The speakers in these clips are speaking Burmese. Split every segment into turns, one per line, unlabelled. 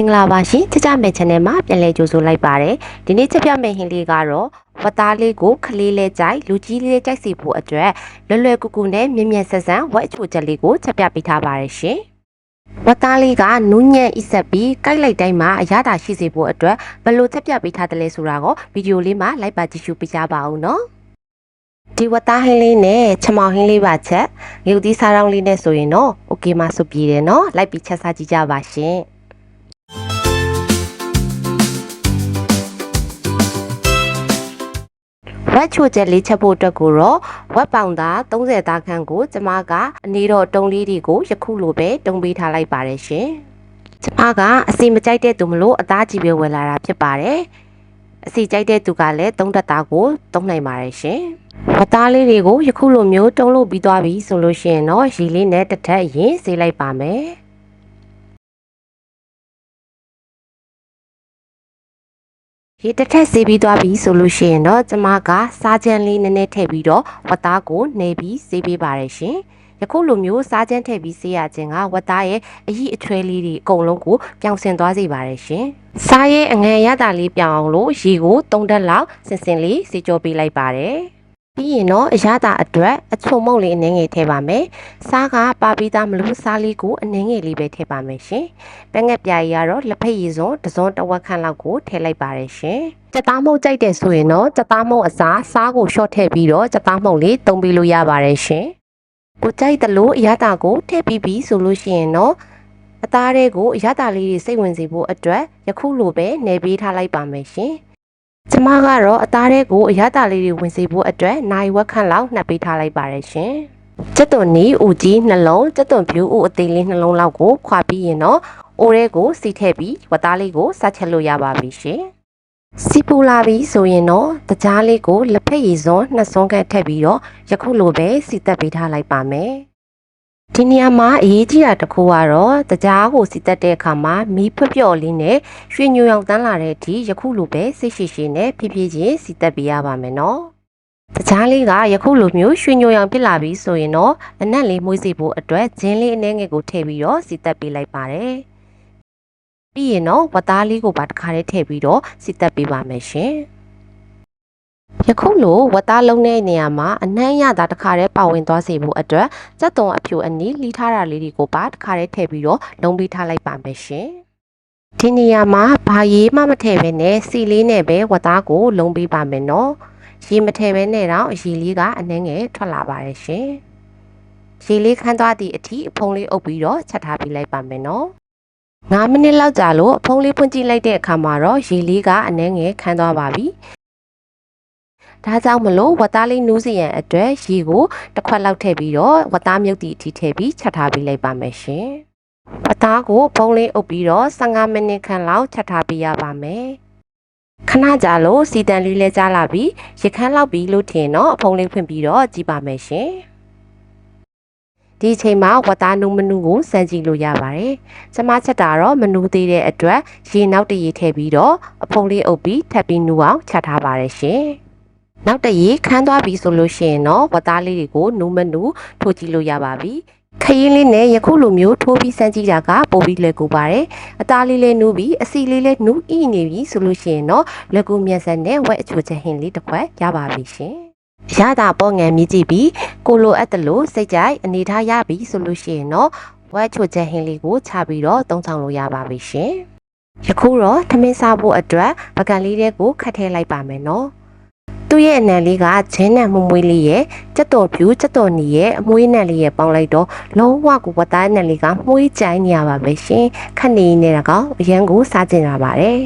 င်္ဂလာပါရှင်ချစ်ကြမဲ့ channel မှာပြန်လည်ကြိုဆိုလိုက်ပါတယ်ဒီနေ့ချက်ပြမယ့်ဟင်းလေးကတော့ဝတ်သားလေးကိုခလေးလေးကြိုက်လူကြီးလေးကြိုက်စီဖို့အတွက်လွယ်လွယ်ကူကူနဲ့မြင်မြင်ဆက်ဆန်းဝက်အချိုချက်လေးကိုချက်ပြပေးထားပါတယ်ရှင်ဝတ်သားလေးကနူးညံ့ဣဆက်ပြီးကြိုက်လိုက်တိုင်းမှာအရသာရှိစေဖို့အတွက်ဘယ်လိုချက်ပြပေးထားတယ်လဲဆိုတာကိုဗီဒီယိုလေးမှာလိုက်ပါကြည့်ရှုပေးကြပါဦးနော်ဒီဝတ်သားဟင်းလေးနဲ့ချမောင်ဟင်းလေးပါချက်ငရုတ်သီးစားတောင်းလေးနဲ့ဆိုရင်တော့โอเคမှစုပြေတယ်နော်လိုက်ပြီးချက်စားကြည့်ကြပါရှင် က်ချိုချက်လေးချက်ဖို့အတွက်ကိုတော့ဝက်ပေါင်သား30သားခန့်ကိုကျမကအနည်းတော့တုံးလေးတွေကိုယခုလိုပဲတုံးပေးထားလိုက်ပါတယ်ရှင်။ကျမကအစီမကြိုက်တဲ့သူမလို့အသားကြီးပဲဝယ်လာတာဖြစ်ပါတယ်။အစီကြိုက်တဲ့သူကလည်းသုံးတက်သားကိုတုံးနိုင်ပါတယ်ရှင်။ဝက်သားလေးတွေကိုယခုလိုမျိုးတုံးလို့ပြီးသွားပြီဆိုလို့ရှိရင်တော့ရေလေးနဲ့တစ်ထပ်ရင်ဆေးလိုက်ပါမယ်။ ရေတစ်ထက်ဆေးပြီးသွားပြီဆိုလို့ရှိရင်တော့ကျမကစားကြမ်းလေးနည်းနည်းထည့်ပြီးတော့ဝတ်သားကိုနေပြီးဆေးပေးပါတယ်ရှင်။ယခုလိုမျိုးစားကြမ်းထည့်ပြီးဆေးရခြင်းကဝတ်သားရဲ့အရည်အချွဲလေးတွေအကုန်လုံးကိုပြောင်းဆင်သွားစေပါတယ်ရှင်။စားရဲ့အငန်ရတာလေးပြောင်းအောင်လို့ရေကို၃တက်လောက်စင်စင်လေးစေကြောပေးလိုက်ပါတယ်။ ပြီးရင်တော့အရသာအတွက်အချုံမုတ်လေးအနှင်းငယ်ထည့်ပါမယ်။စားကပါပြီးသားမလို့စားလေးကိုအနှင်းငယ်လေးပဲထည့်ပါမယ်ရှင်။ပဲငက်ပြားကြီးကတော့လက်ဖက်ရည်စွန်းတစ်စုံတစ်ဝက်ခန့်လောက်ကိုထည့်လိုက်ပါတယ်ရှင်။ကြက်သားမုတ်ကြိုက်တယ်ဆိုရင်တော့ကြက်သားမုတ်အစားစားကိုရှော့ထည့်ပြီးတော့ကြက်သားမုတ်လေးတုံးပေးလို့ရပါတယ်ရှင်။ကိုကြိုက်တယ်လို့အရသာကိုထည့်ပြီးပြီဆိုလို့ရှိရင်တော့အသားတွေကိုအရသာလေးတွေစိတ်ဝင်စေဖို့အတွက်ယခုလိုပဲနေပေးထားလိုက်ပါမယ်ရှင်။ ကျမကတော့အသားတွေကိုအရသာလေးတွေဝင်စေဖို့အတွက်နိုင်ဝက်ခန့်လောက်နှပ်ပေးထားလိုက်ပါတယ်ရှင်။ကျက်သွန်နီဦးကြီးနှလုံးကျက်သွန်ပြူဦးအသေးလေးနှလုံးလောက်ကိုခွာပြီးရင်တော့အိုးရဲကိုစီထည့်ပြီးဝတ်သားလေးကိုစားချက်လို့ရပါပြီရှင်။စီပူလာပြီဆိုရင်တော့တကြားလေးကိုလက်ဖက်ရည်စွန်းနှစ်စွန်းခန့်ထည့်ပြီးတော့ယခုလိုပဲစီတက်ပေးထားလိုက်ပါမယ်။ ဒီနေရာမှာအရေးကြီးတာတစ်ခုကတော့တကြားကိုစီတက်တဲ့အခါမှာမီးဖွပျော့လေးနဲ့ရွှေညိုရောင်တန်းလာတဲ့အထိယခုလိုပဲစိတ်ရှိရှိနဲ့ဖြည်းဖြည်းချင်းစီတက်ပေးရပါမယ်နော်။တကြားလေးကယခုလိုမျိုးရွှေညိုရောင်ဖြစ်လာပြီဆိုရင်တော့အနက်လေးမွေးစေဖို့အတွက်ဂျင်းလေးအနှဲငယ်ကိုထည့်ပြီးတော့စီတက်ပေးလိုက်ပါတယ်။ပြီးရင်တော့ဝတ်သားလေးကိုပါတစ်ခါတည်းထည့်ပြီးတော့စီတက်ပေးပါမယ်ရှင်။ ယခုလိုဝတ်သားလုံးတဲ့နေရာမှာအနှမ်းရတာတစ်ခါတည်းပါဝင်သွားစေဖို့အတွက်စက်သွန်အဖြူအနီးလီးထားတာလေးတွေကိုပါတစ်ခါတည်းထည့်ပြီးတော့လုံးပေးထားလိုက်ပါမယ်ရှင်။ဒီနေရာမှာဘာရေးမှမထည့်ဘဲနဲ့စီလေးနဲ့ပဲဝတ်သားကိုလုံးပေးပါမယ်နော်။ရေမထည့်ဘဲနဲ့တော့အရေလေးကအနှဲငယ်ထွက်လာပါတယ်ရှင်။ရေလေးခန်းသွားသည့်အထိအဖုံးလေးအုပ်ပြီးတော့ချက်ထားပေးလိုက်ပါမယ်နော်။9မိနစ်လောက်ကြာလို့အဖုံးလေးဖွင့်ကြည့်လိုက်တဲ့အခါမှာတော့ရေလေးကအနှဲငယ်ခန်းသွားပါပြီ။ ဒါကြောင့်မလို့ဝတ်သားလေးနူးစီရန်အတွက်ရေကိုတစ်ခွက်လောက်ထည့်ပြီးတော့ဝတ်သားမြုပ်သည့်အထိထည့်ပြီးချက်ထားပေးလိုက်ပါမယ်ရှင်။ဝတ်သားကိုဖုံးလေးအုပ်ပြီးတော့15မိနစ်ခန့်လောက်ချက်ထားပေးရပါမယ်။ခဏကြာလို့စီတန်လေးလဲကြားလာပြီးရခန်းလောက်ပြီးလို့ထင်တော့အဖုံးလေးဖွင့်ပြီးတော့ကြည့်ပါမယ်ရှင်။ဒီအချိန်မှာဝတ်သားနူးမနူးကိုစမ်းကြည့်လို့ရပါတယ်။ကျွန်မချက်တာတော့မနူးသေးတဲ့အတွက်ရေနောက်တရေထည့်ပြီးတော့အဖုံးလေးအုပ်ပြီးထပ်ပြီးနူးအောင်ချက်ထားပါတယ်ရှင်။ နောက်တရေခန်းသွားပြီဆိုလို့ရှိရင်တော့ဝတ်သားလေးတွေကိုနူးမနူးထိုးကြည့်လို့ရပါပြီ။ခရင်လေးနဲ့ယခုလိုမျိုးထိုးပြီးစမ်းကြည့်တာကပိုပြီးလွယ်ကူပါတယ်။အသားလေးလေးနူးပြီးအစီလေးလေးနူးဣနေပြီဆိုလို့ရှိရင်တော့လွယ်ကူမြတ်စက်နဲ့ဝက်အချိုချက်ဟင်းလေးတစ်ခွက်ရပါပြီရှင်။ရတာပေါ့ငံမြည်ကြည့်ပြီးကိုလိုအပ်တယ်လို့စိတ်ကြိုက်အနေထားရပြီဆိုလို့ရှိရင်တော့ဝက်ချိုချက်ဟင်းလေးကိုချပြီးတော့သုံးဆောင်လို့ရပါပြီရှင်။ယခုတော့ထမင်းစားဖို့အတွက်ပကံလေးတွေကိုခတ်ထည့်လိုက်ပါမယ်နော်။ သူ့ရဲ့အနံလေးကဂျင်းနဲ့မမွေးလေးရဲ့ကြက်တော်ဖြူကြက်တော်နီရဲ့အမွေးနံလေးရဲ့ပေါင်းလိုက်တော့လုံးဝကိုဝတ်သားနံလေးကမှုေးကြိုင်းနေရပါပဲရှင်ခက်နေနေတာကအရန်ကိုစားကျင်လာပါတယ်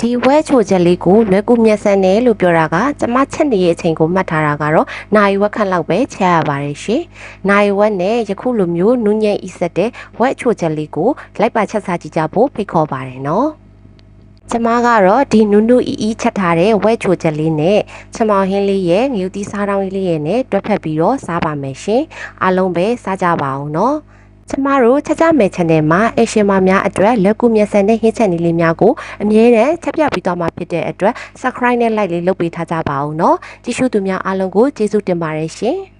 ဒီဝဲချိုချက်လေးကိုလွယ်ကူမျက်စံနဲ့လို့ပြောတာကကျမချက်နေရဲ့အချိန်ကိုမှတ်ထားတာကတော့နိုင်ဝက်ခန့်လောက်ပဲချက်ရပါတယ်ရှင်။နိုင်ဝက်နဲ့ယခုလိုမျိုးနူးညံ့ဤဆက်တဲ့ဝက်ချိုချက်လေးကိုလိုက်ပါချက်စားကြည့်ကြဖို့ဖိတ်ခေါ်ပါတယ်နော်။ ကျမကတော့ဒီနူးနူးအီအီချက်ထားတဲ့ဝဲချိုချက်လေးနဲ့ချမောင်ဟင်းလေးရဲ့ငရုတ်သီးစားတောင်းလေးရဲ့နဲ့တွက်ဖက်ပြီးတော့စားပါမယ်ရှင်။အားလုံးပဲစားကြပါအောင်နော်။ကျမတို့ချက်ကြမဲ့ channel မှာအရှင်မများအတွက်လက်ကူမျက်စံနဲ့ဟင်းချက်နည်းလေးများကိုအမြဲတမ်းချက်ပြပြီးတော့မှာဖြစ်တဲ့အတွက် subscribe နဲ့ like လေးလုပ်ပေးထားကြပါအောင်နော်။ကြည့်ရှုသူများအားလုံးကိုကျေးဇူးတင်ပါတယ်ရှင်။